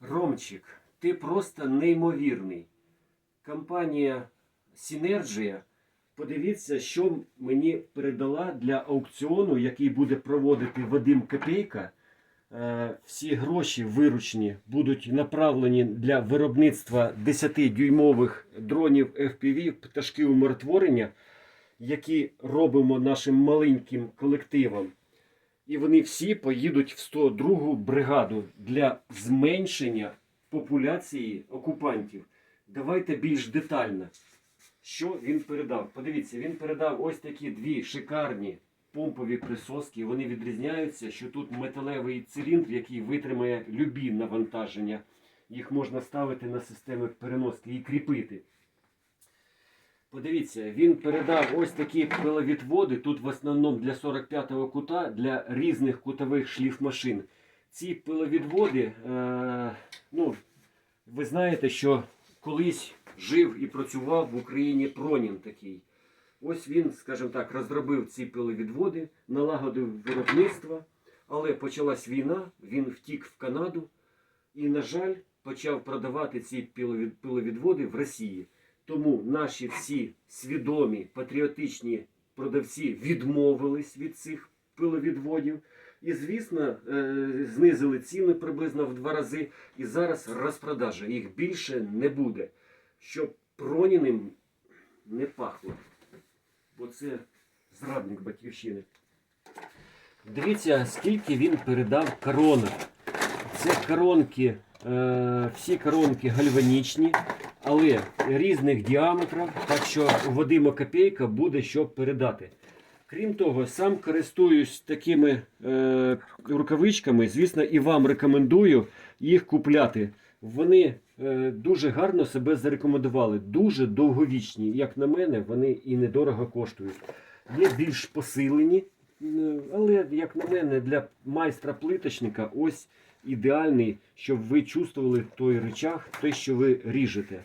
Ромчик, ти просто неймовірний. Компанія Сінерджія, подивіться, що мені передала для аукціону, який буде проводити Вадим Копейка. Е, Всі гроші виручні будуть направлені для виробництва 10-дюймових дронів FPV, пташки умиротворення, які робимо нашим маленьким колективом. І вони всі поїдуть в 102-гу бригаду для зменшення популяції окупантів. Давайте більш детально. Що він передав? Подивіться, він передав ось такі дві шикарні помпові присоски. Вони відрізняються, що тут металевий циліндр, який витримає любі навантаження. Їх можна ставити на системи переноски і кріпити. Подивіться, він передав ось такі пиловідводи, тут в основному для 45-го кута, для різних кутових шліфмашин. Ці пиловідводи, е, ну, ви знаєте, що колись жив і працював в Україні Пронін такий. Ось він, скажімо так, розробив ці пиловідводи, налагодив виробництво, але почалась війна, він втік в Канаду і, на жаль, почав продавати ці пиловідводи в Росії. Тому наші всі свідомі патріотичні продавці відмовились від цих пиловідводів. І, звісно, е, знизили ціни приблизно в два рази. І зараз розпродажа їх більше не буде. Щоб проніним не пахло. Бо це зрадник батьківщини. Дивіться, скільки він передав коронок. Це коронки, е, всі коронки гальванічні, але різних діаметрів, так що Вадима Копейка буде що передати. Крім того, сам користуюсь такими е, рукавичками. Звісно, і вам рекомендую їх купляти. Вони е, дуже гарно себе зарекомендували, дуже довговічні. Як на мене, вони і недорого коштують. Є більш посилені, але, як на мене, для майстра-плиточника ось ідеальний, щоб ви чувствували той речах, те, що ви ріжете.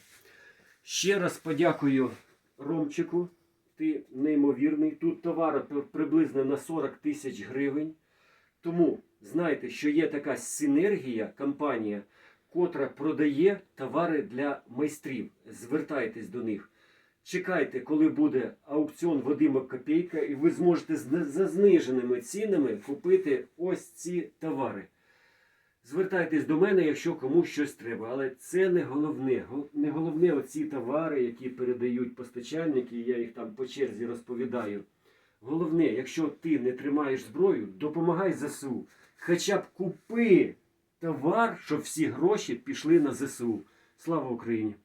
Ще раз подякую Ромчику. Ти неймовірний. Тут товари приблизно на 40 тисяч гривень. Тому знайте, що є така синергія, компанія, котра продає товари для майстрів. Звертайтесь до них. Чекайте, коли буде аукціон Вадима Копейка, і ви зможете за зниженими цінами купити ось ці товари. Звертайтесь до мене, якщо комусь щось треба. Але це не головне. Не головне оці товари, які передають постачальники, я їх там по черзі розповідаю. Головне, якщо ти не тримаєш зброю, допомагай ЗСУ. Хоча б купи товар, щоб всі гроші пішли на ЗСУ. Слава Україні!